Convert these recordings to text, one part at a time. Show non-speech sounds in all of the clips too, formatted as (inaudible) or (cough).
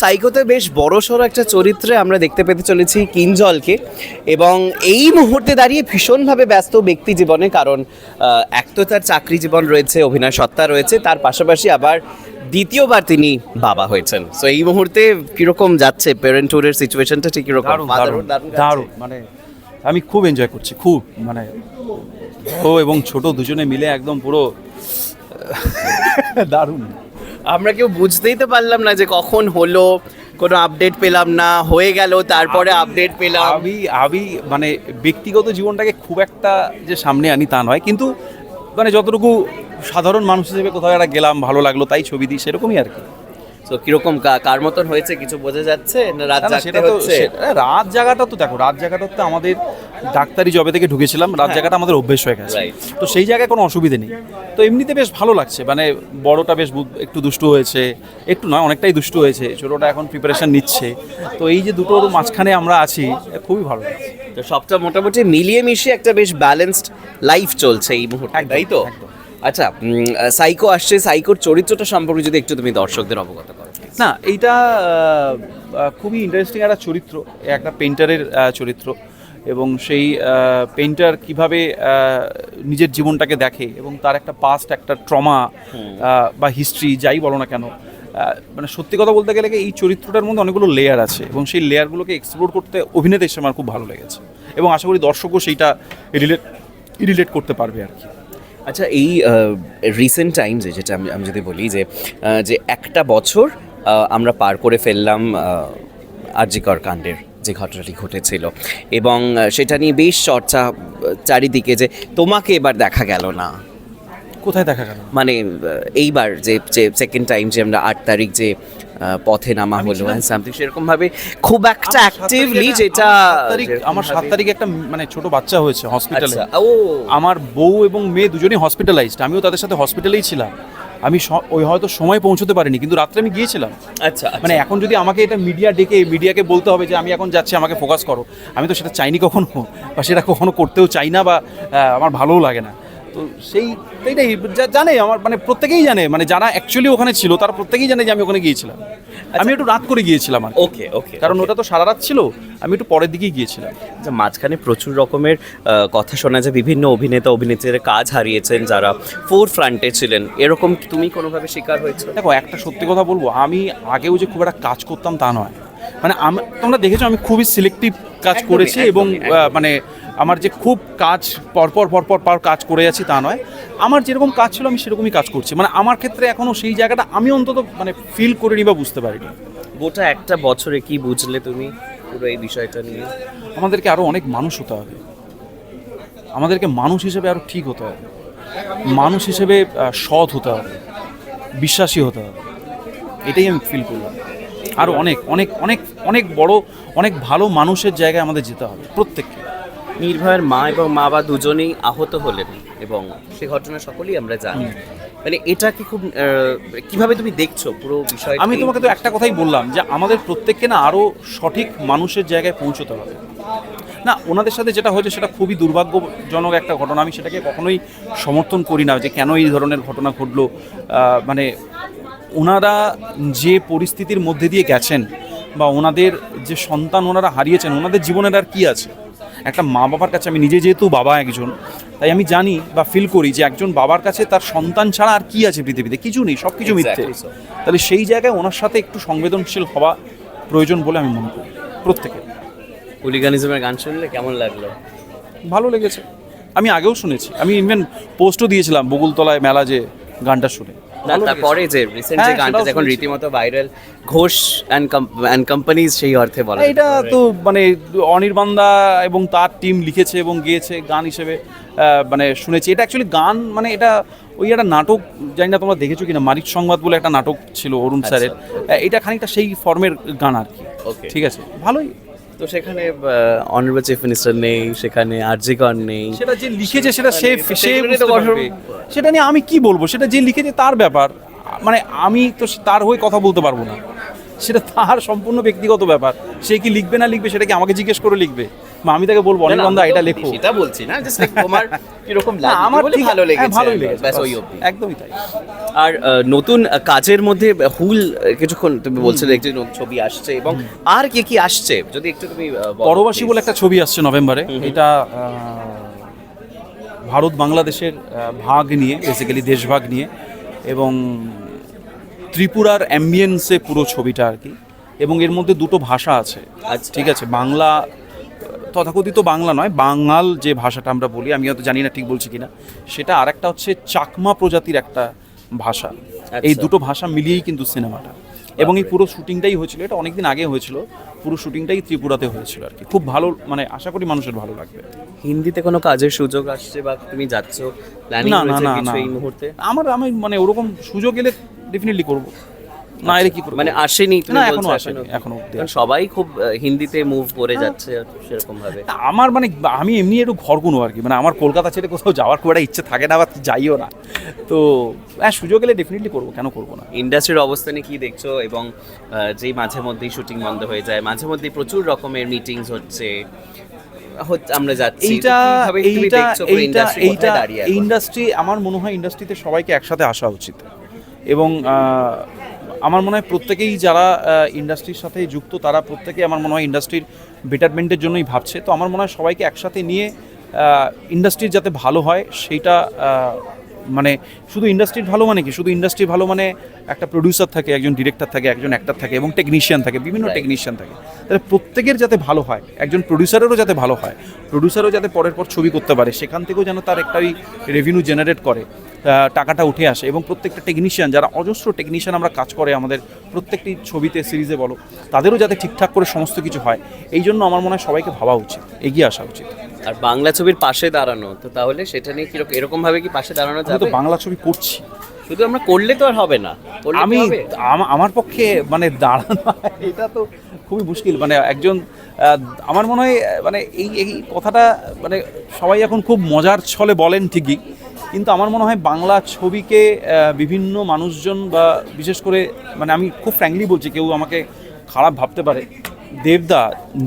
সাইকোতে বেশ বড় সড়ো একটা চরিত্রে আমরা দেখতে পেতে চলেছি কিঞ্জলকে। এবং এই মুহূর্তে দাঁড়িয়ে ভীষণভাবে ব্যস্ত ব্যক্তি জীবনে কারণ এক তো তার চাকরি জীবন রয়েছে অভিনয় সত্তা রয়েছে তার পাশাপাশি আবার দ্বিতীয়বার তিনি বাবা হয়েছেন। সো এই মুহূর্তে কীরকম যাচ্ছে প্যারেন্টহুডের সিচুয়েশনটা ঠিক কীরকম? দারুণ মানে আমি খুব এনজয় করছি খুব মানে ও এবং ছোট দুজনে মিলে একদম পুরো (laughs) দারুণ। আমরা কেউ বুঝতেই তো পারলাম না যে কখন হলো কোনো আপডেট পেলাম না হয়ে গেল তারপরে আপডেট পেলাম। আমি আমি মানে ব্যক্তিগত জীবনটাকে খুব একটা যে সামনে আনি তা নয় কিন্তু মানে যতটুকু সাধারণ মানুষ হিসেবে কোথাও একটা গেলাম ভালো লাগল তাই ছবি দিই সেরকমই আর কি। তো কীরকম কার মতন হয়েছে? কিছু বোঝা যাচ্ছে? না রাত জাগতে হচ্ছে? রাত জায়গাটা তো দেখো রাত জায়গাটা তো আমাদের ডাক্তারি জবে থেকে ঢুকেছিলাম রাত জায়গাটা আমাদের অভ্যেস হয়ে গেছে। তো সেই জায়গায় কোনো অসুবিধে নেই। তো এমনিতে বেশ ভালো লাগছে মানে বড়টা বেশ একটু দুষ্টু হয়েছে একটু নয় অনেকটাই দুষ্টু হয়েছে ছোটটা এখন প্রিপারেশন নিচ্ছে। তো এই যে দুটোর মাঝখানে আমরা আছি খুবই ভালো লাগছে। তো সবটা মোটামুটি মিলিয়ে মিশিয়ে একটা বেশ ব্যালেন্সড লাইফ চলছে এই মুহূর্তে তাই তো। আচ্ছা সাইকো আসছে সাইকোর চরিত্রটা সম্পর্কে যদি একটু তুমি দর্শকদের অবগত করো না এইটা খুবই ইন্টারেস্টিং একটা চরিত্র একটা পেন্টারের চরিত্র এবং সেই পেন্টার কীভাবে নিজের জীবনটাকে দেখে এবং তার একটা পাস্ট একটা ট্রমা বা হিস্ট্রি যাই বলো না কেন মানে সত্যি কথা বলতে গেলে কি এই চরিত্রটার মধ্যে অনেকগুলো লেয়ার আছে এবং সেই লেয়ারগুলোকে এক্সপ্লোর করতে অভিনেতা হিসেবে আমার খুব ভালো লেগেছে এবং আশা করি দর্শকও সেইটা রিলেট রিলেট করতে পারবে আর কি। আচ্ছা এই রিসেন্ট টাইমসে যেটা আমি আমি যদি বলি যে যে একটা বছর আমরা পার করে ফেললাম আরজিকর কাণ্ডের যে ঘটনাটি ঘটেছিল। এবং সেটা নিয়ে বেশ চর্চা চারিদিকে যে তোমাকে এবার দেখা গেল না। কোথায় দেখা গেল? মানে এইবার যে যে সেকেন্ড টাইম যে আমরা আট তারিখ যে পথে নামা হলো সামথিং সেরকম ভাবে খুব একটা অ্যাক্টিভলি যেটা তারিখ আমার সাত তারিখে একটা মানে ছোট বাচ্চা হয়েছে হসপিটালে আচ্ছা, ও। আমার বউ এবং মেয়ে দুজনেই হসপিটালাইজড আমিও তাদের সাথে হসপিটালেই ছিলাম। আমি ওই হয়তো সময় পৌঁছতে পারিনি কিন্তু রাত্রে আমি গিয়েছিলাম। আচ্ছা মানে এখন যদি আমাকে এটা মিডিয়া ডেকে মিডিয়াকে বলতে হবে যে আমি এখন যাচ্ছি আমাকে ফোকাস করো। আমি তো সেটা চাইনি কখনো বা সেটা কখনো করতেও চাই না বা আমার ভালোও লাগে না। তো সেই এইটাই জানে আমার মানে প্রত্যেকেই জানে মানে যারা অ্যাকচুয়ালি ওখানে ছিল তারা প্রত্যেকেই জানে যে আমি ওখানে গিয়েছিলাম। আমি একটু রাত করে গিয়েছিলাম আর ওকে ওকে কারণ ওটা তো সারা রাত ছিল আমি একটু পরের দিকেই গিয়েছিলাম। যে মাঝখানে প্রচুর রকমের কথা শোনা যায় বিভিন্ন অভিনেতা অভিনেত্রীরা কাজ হারিয়েছেন যারা ফোর ফ্রন্টে ছিলেন। এরকম তুমি কোনোভাবে শিকার হয়েছো? দেখো একটা সত্যি কথা বলব আমি আগেও যে খুব একটা কাজ করতাম তা নয়। মানে আমি তোমরা দেখেছ আমি খুবই সিলেক্টিভ কাজ করেছি এবং মানে আমার যে খুব কাজ পরপর পরপর পর কাজ করে যাচ্ছি তা নয়। আমার যেরকম কাজ ছিল আমি সেরকমই কাজ করছি। মানে আমার ক্ষেত্রে এখনও সেই জায়গাটা আমি অন্তত মানে ফিল করিনি বা বুঝতে পারিনি। গোটা একটা বছরে কি বুঝলে তুমি পুরো এই বিষয়টা নিয়ে? আমাদেরকে আরও অনেক মানুষ হতে হবে। আমাদেরকে মানুষ হিসেবে আরও ঠিক হতে হবে। মানুষ হিসেবে সৎ হতে হবে। বিশ্বাসী হতে হবে। এটাই আমি ফিল করলাম। আরও অনেক অনেক অনেক অনেক বড় অনেক ভালো মানুষের জায়গায় আমাদের যেতে হবে প্রত্যেককে। নির্ভয়ের মা এবং মা বা দুজনেই আহত হলেন এবং সে ঘটনা সকলেই আমরা জানি। মানে এটা কি খুব কীভাবে তুমি দেখছ পুরো বিষয় আমি তোমাকে তো একটা কথাই বললাম যে আমাদের প্রত্যেককে না আরও সঠিক মানুষের জায়গায় পৌঁছতে হবে। না, ওনাদের সাথে যেটা হয়েছে সেটা খুবই দুর্ভাগ্যজনক একটা ঘটনা। আমি সেটাকে কখনোই সমর্থন করি না যে কেন এই ধরনের ঘটনা ঘটলো। মানে ওনারা যে পরিস্থিতির মধ্যে দিয়ে গেছেন বা ওনাদের যে সন্তান ওনারা হারিয়েছেন, ওনাদের জীবনের আর কি আছে? একটা মা বাবার কাছে আমি নিজে যেহেতু বাবা একজন তাই আমি জানি বা ফিল করি যে একজন বাবার কাছে তার সন্তান ছাড়া আর কি আছে পৃথিবীতে? কিছু নেই সব কিছু মিথ্যে তাহলে সেই জায়গায় ওনার সাথে একটু সংবেদনশীল হওয়া প্রয়োজন বলে আমি মনে করি প্রত্যেকের হুলিগানিজমের গান শুনলে কেমন লাগল? ভালো লেগেছে। আমি আগেও শুনেছি। আমি ইভেন পোস্টও দিয়েছিলাম বগুলতলায় মেলা যে গানটা শুনে। না তারপরে যে রিসেন্ট যে হ্যাঁ, গানটা এখন রীতিমতো ভাইরাল ঘোষ অ্যান্ড কোম্পানিজ সেই অর্থে বলা এটা তো মানে অনির্বাণদা এবং তার টিম লিখেছে এবং গেয়েছে গান হিসেবে আহ, মানে শুনেছি। এটা অ্যাকচুয়ালি গান মানে এটা ওই একটা নাটক জানি না তোমরা দেখেছ কিনা মারিক সংবাদ বলে একটা নাটক ছিল অরুণ স্যারের। আহ, এটা খানিকটা সেই ফর্মের গান আর কি। ঠিক আছে? ভালোই। তো সেখানে অনারেবল চিফ মিনিস্টার নেই সেখানে আরজিকর নেই। সেটা যে লিখেছে সেটা সে সে। সেটা নিয়ে আমি কি বলব? সেটা যে লিখেছে তার ব্যাপার। মানে আমি তো তার হয়ে কথা বলতে পারব না। সেটা তার সম্পূর্ণ ব্যক্তিগত ব্যাপার। সে কি লিখবে না লিখবে সেটা কি আমাকে জিজ্ঞেস করে লিখবে? আমি তাকে বলব অনির্বাণদা এটা লেখো। সেটা বলছি না জাস্ট তোমার কীরকম (laughs) না, লাগল আমার ঠিক- ভালো হ্যাঁ, লেগেছে ভালোই লেগেছে ব্যাস ওই অবধি। একদমই তাই। আর নতুন কাজের মধ্যে হুল কিছুক্ষণ তুমি বলছিলে একটি ছবি আসছে এবং আর কি কি আসছে যদি একটু তুমি পরবাসী বলে একটা ছবি আসছে নভেম্বরে এটা ভারত বাংলাদেশের ভাগ নিয়ে বেসিক্যালি দেশভাগ নিয়ে এবং ত্রিপুরার অ্যাম্বিয়েন্সে পুরো ছবিটা আর কি এবং এর মধ্যে দুটো ভাষা আছে আচ্ছা। ঠিক আছে বাংলা তথাকথিত বাংলা নয় বাঙাল যে ভাষাটা আমরা বলি আমি হয়তো জানি না ঠিক বলছি কিনা সেটা আরেকটা হচ্ছে চাকমা প্রজাতির একটা ভাষা। এই আচ্ছা। দুটো ভাষা মিলিয়েই কিন্তু সিনেমাটা। এবং এই পুরো শুটিংটাই হয়েছিল এটা অনেকদিন আগে হয়েছিল পুরো শুটিংটাই ত্রিপুরাতে হয়েছিল আর কি। খুব ভালো মানে আশা করি মানুষের ভালো লাগবে। হিন্দিতে কোনো কাজের সুযোগ আসছে বা তুমি যাচ্ছ প্ল্যানিং না না না এই মুহূর্তে? আমার আমি মানে ওরকম সুযোগ এলে ডেফিনেটলি করব। না এলে কি মানে আসেনি তুমি না, এখনও আসেনি, এখনও সবাই খুব হিন্দিতে মুভ করে যাচ্ছে সেরকম ভাবে। আমার মানে আমি এমনি একটু ঘরগুনো আর কি মানে আমার কলকাতা ছেড়ে কোথাও যাওয়ার খুব একটা ইচ্ছে থাকে না বা যাইও না। তো হ্যাঁ সুযোগ এলে ডেফিনেটলি করব কেন করব না? ইন্ডাস্ট্রির অবস্থানে কি দেখছ? এবং যেই মাঝে মধ্যেই শুটিং বন্ধ হয়ে যায় মাঝে মধ্যেই প্রচুর রকমের মিটিংস হচ্ছে। হচ্ছে- আমরা যাচ্ছি। এইটা এইটা এইটা এইটা? ইন্ডাস্ট্রি আমার মনে হয় ইন্ডাস্ট্রিতে সবাইকে একসাথে আসা উচিত। এবং আমার মনে হয় প্রত্যেকেই যারা ইন্ডাস্ট্রির সাথে যুক্ত তারা প্রত্যেকেই আমার মনে হয় ইন্ডাস্ট্রির বেটারমেন্টের জন্যই ভাবছে। তো আমার মনে হয় সবাইকে একসাথে নিয়ে ইন্ডাস্ট্রির যাতে ভালো হয় সেইটা মানে শুধু ইন্ডাস্ট্রির ভালো মানে কি? শুধু ইন্ডাস্ট্রি ভালো মানে একটা প্রডিউসার থাকে একজন ডিরেক্টর থাকে একজন অ্যাক্টর থাকে এবং টেকনিশিয়ান থাকে বিভিন্ন টেকনিশিয়ান থাকে। তাহলে প্রত্যেকের যাতে ভালো হয় একজন প্রডিউসারেরও যাতে ভালো হয় প্রডিউসারও যাতে পরের পর ছবি করতে পারে সেখান থেকেও যেন তার একটা ওই রেভিনিউ জেনারেট করে। টাকাটা উঠে আসে এবং প্রত্যেকটা টেকনিশিয়ান যারা অজস্র টেকনিশিয়ান আমরা কাজ করে আমাদের প্রত্যেকটি ছবিতে সিরিজে বলো তাদেরও যাতে ঠিকঠাক করে সমস্ত কিছু হয় এই জন্য আমার মনে হয় সবাইকে ভাবা উচিত এগিয়ে আসা উচিত। আর বাংলা ছবির পাশে দাঁড়ানো তো তাহলে সেটা নিয়ে কীরকম এরকম ভাবে কি পাশে দাঁড়ানো যাবে তো বাংলা ছবি করছি। শুধু আমরা করলে তো আর হবে না আমি আমার পক্ষে মানে দাঁড়ানো এটা তো খুবই মুশকিল মানে একজন আমার মনে হয় মানে এই এই কথাটা মানে সবাই এখন খুব মজার ছলে বলেন ঠিকই কিন্তু আমার মনে হয় বাংলা ছবিকে বিভিন্ন মানুষজন বা বিশেষ করে মানে আমি খুব ফ্র্যাঙ্কলি বলছি, কেউ আমাকে খারাপ ভাবতে পারে। দেবদা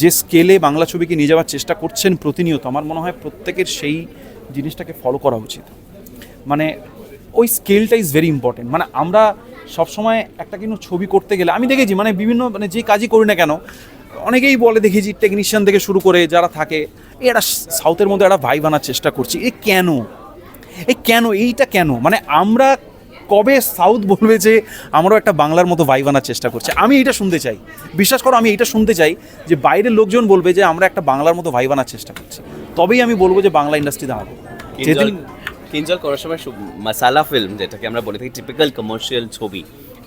যে স্কেলে বাংলা ছবিকে নিয়ে যাওয়ার চেষ্টা করছেন প্রতিনিয়ত, আমার মনে হয় প্রত্যেকের সেই জিনিসটাকে ফলো করা উচিত। মানে ওই স্কেলটা ইজ ভেরি ইম্পর্টেন্ট মানে আমরা সবসময় একটা কিন্তু ছবি করতে গেলে, আমি দেখেছি মানে বিভিন্ন মানে যে কাজই করি না কেন, অনেকেই বলে দেখেছি টেকনিশিয়ান থেকে শুরু করে যারা থাকে এ একটা সাউথের মধ্যে একটা ভাই বানার চেষ্টা করছি। এ কেন? এ কেন? এইটা কেন? মানে আমরা কবে সাউথ বলবে যে আমরাও একটা বাংলার মতো ভাই বানার চেষ্টা করছি? আমি এটা শুনতে চাই। বিশ্বাস করো আমি এটা শুনতে চাই যে বাইরের লোকজন বলবে যে আমরা একটা বাংলার মতো ভাই বানার চেষ্টা করছি। তবেই আমি বলব যে বাংলা ইন্ডাস্ট্রি দাঁড়াবো কিঞ্জল যেদিন কিঞ্জল করার সময় মাসালা ফিল্ম যেটাকে আমরা বলে থাকি টিপিক্যাল কমার্শিয়াল ছবি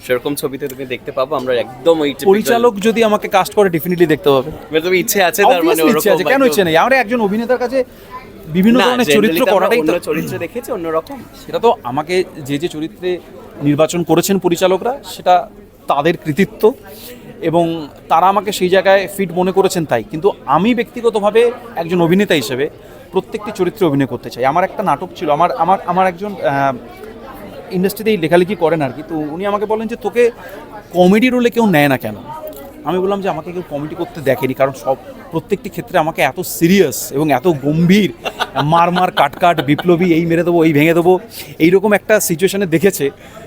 সেরকম ছবিতে তুমি দেখতে পাবো আমরা একদম ওই পরিচালক যদি আমাকে কাস্ট করে ডেফিনেটলি দেখতে মানে তুমি ইচ্ছে আছে তার মানে ইচ্ছে আছে। কেন ইচ্ছে নেই? আমরা একজন অভিনেতার কাছে বিভিন্ন ধরনের চরিত্র করাটাই তো চরিত্র দেখেছি অন্যরকম সেটা তো আমাকে যে যে চরিত্রে নির্বাচন করেছেন পরিচালকরা সেটা তাদের কৃতিত্ব এবং তারা আমাকে সেই জায়গায় ফিট মনে করেছেন তাই। কিন্তু আমি ব্যক্তিগতভাবে একজন অভিনেতা হিসেবে প্রত্যেকটি চরিত্রে অভিনয় করতে চাই। আমার একটা নাটক ছিল আমার আমার আমার একজন ইন্ডাস্ট্রিতেই লেখালেখি করেন আর কি। তো উনি আমাকে বলেন যে তোকে কমেডি রোলে কেউ নেয় না কেন? আমি বললাম যে আমাকে কেউ কমেডি করতে দেখেনি কারণ সব প্রত্যেকটি ক্ষেত্রে আমাকে এত সিরিয়াস এবং এত গম্ভীর মার মার কাট কাট বিপ্লবী এই মেরে দেবো এই ভেঙে দেবো এইরকম একটা সিচুয়েশানে দেখেছে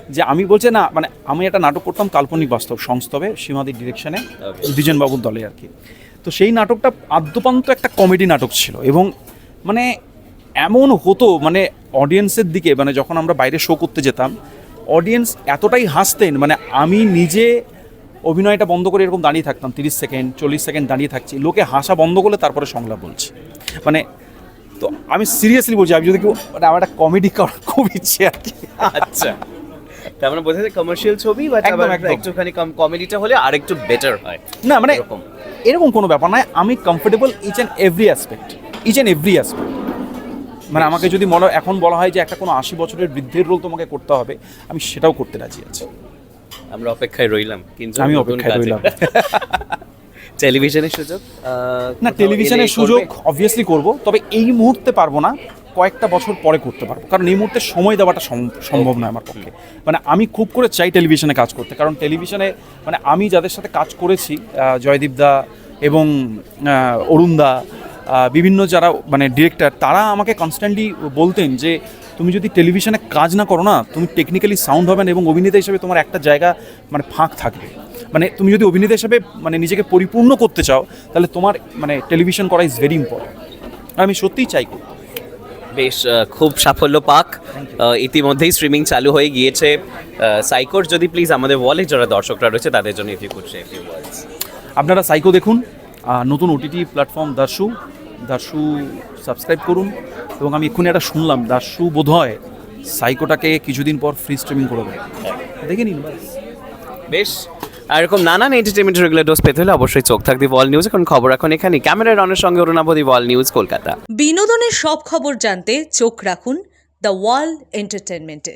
যে আমি বলছে না মানে আমি একটা নাটক করতাম কাল্পনিক বাস্তব সংস্তবে সীমাদির ডিরেকশনে দ্বিজেন বাবুর দলে আর কি। তো সেই নাটকটা আদ্যপান্ত একটা কমেডি নাটক ছিল এবং মানে এমন হতো মানে অডিয়েন্সের দিকে মানে যখন আমরা বাইরে শো করতে যেতাম অডিয়েন্স এতটাই হাসতেন মানে আমি নিজে অভিনয়টা বন্ধ করে এরকম দাঁড়িয়ে থাকতাম তিরিশ সেকেন্ড চল্লিশ সেকেন্ড দাঁড়িয়ে থাকছি। লোকে হাসা বন্ধ করলে তারপরে সংলাপ বলছে। মানে তো আমি সিরিয়াসলি বলছি আমি যদি কেউ মানে আমার একটা কমেডি করার খুব ইচ্ছে আর কি। আচ্ছা। তার মানে বোঝা যায় কমার্শিয়াল ছবি একদম। একটুখানি কমেডিটা হলে আরেকটু বেটার হয়। না মানে এরকম। এরকম কোনো ব্যাপার নয় আমি comfortable each and every aspect each and every aspect মানে আমাকে যদি মনে এখন বলা হয় যে একটা কোনো আশি বছরের বৃদ্ধের রোল তোমাকে করতে হবে আমি সেটাও করতে রাজি আছি। আমরা অপেক্ষায় রইলাম কিন্তু আমি অপেক্ষায় রইলাম। (laughs) টেলিভিশনের সুযোগ না টেলিভিশনের সুযোগ অবভিয়াসলি করব তবে এই মুহূর্তে পারব না কয়েকটা বছর পরে করতে পারব কারণ এই মুহূর্তে সময় দেওয়াটা সম্ভব নয় আমার পক্ষে। মানে আমি খুব করে চাই টেলিভিশনে কাজ করতে কারণ টেলিভিশনে মানে আমি যাদের সাথে কাজ করেছি জয়দীপ দা এবং অরুণ দা বিভিন্ন যারা মানে ডিরেক্টর তারা আমাকে কনস্ট্যান্টলি বলতেন যে তুমি যদি টেলিভিশনে কাজ না করো না তুমি টেকনিক্যালি সাউন্ড হবে না এবং অভিনেতা হিসেবে তোমার একটা জায়গা মানে ফাঁক থাকবে। মানে তুমি যদি অভিনেতা হিসেবে মানে নিজেকে পরিপূর্ণ করতে চাও তাহলে তোমার মানে টেলিভিশন করা ইজ ভেরি ইম্পর্টেন্ট আমি সত্যিই চাই করতে বেশ খুব সাফল্য পাক। ইতিমধ্যেই স্ট্রিমিং চালু হয়ে গিয়েছে। সাইকোর যদি প্লিজ আমাদের ওয়ালে যারা দর্শকরা রয়েছে তাদের জন্য if you could say few words আপনারা সাইকো দেখুন নতুন OTT platform Darshu Darshu subscribe করুন। এবং আমি এক্ষুনি একটা শুনলাম দার্শু বোধ হয় সাইকোটাকে কিছুদিন পর ফ্রি স্ট্রিমিং করে দেবে দেখে নিন। বেশ। আর এরকম নানান এন্টারটেনমেন্ট রেগুলার ডোজ পেতে হলে অবশ্যই চোখ থাকবে ওয়াল নিউজ এখন খবর এখন এখানে ক্যামেরার রনের সঙ্গে অরুণাবধি ওয়াল নিউজ কলকাতা। বিনোদনের সব খবর জানতে চোখ রাখুন দ্য ওয়াল এন্টারটেনমেন্টে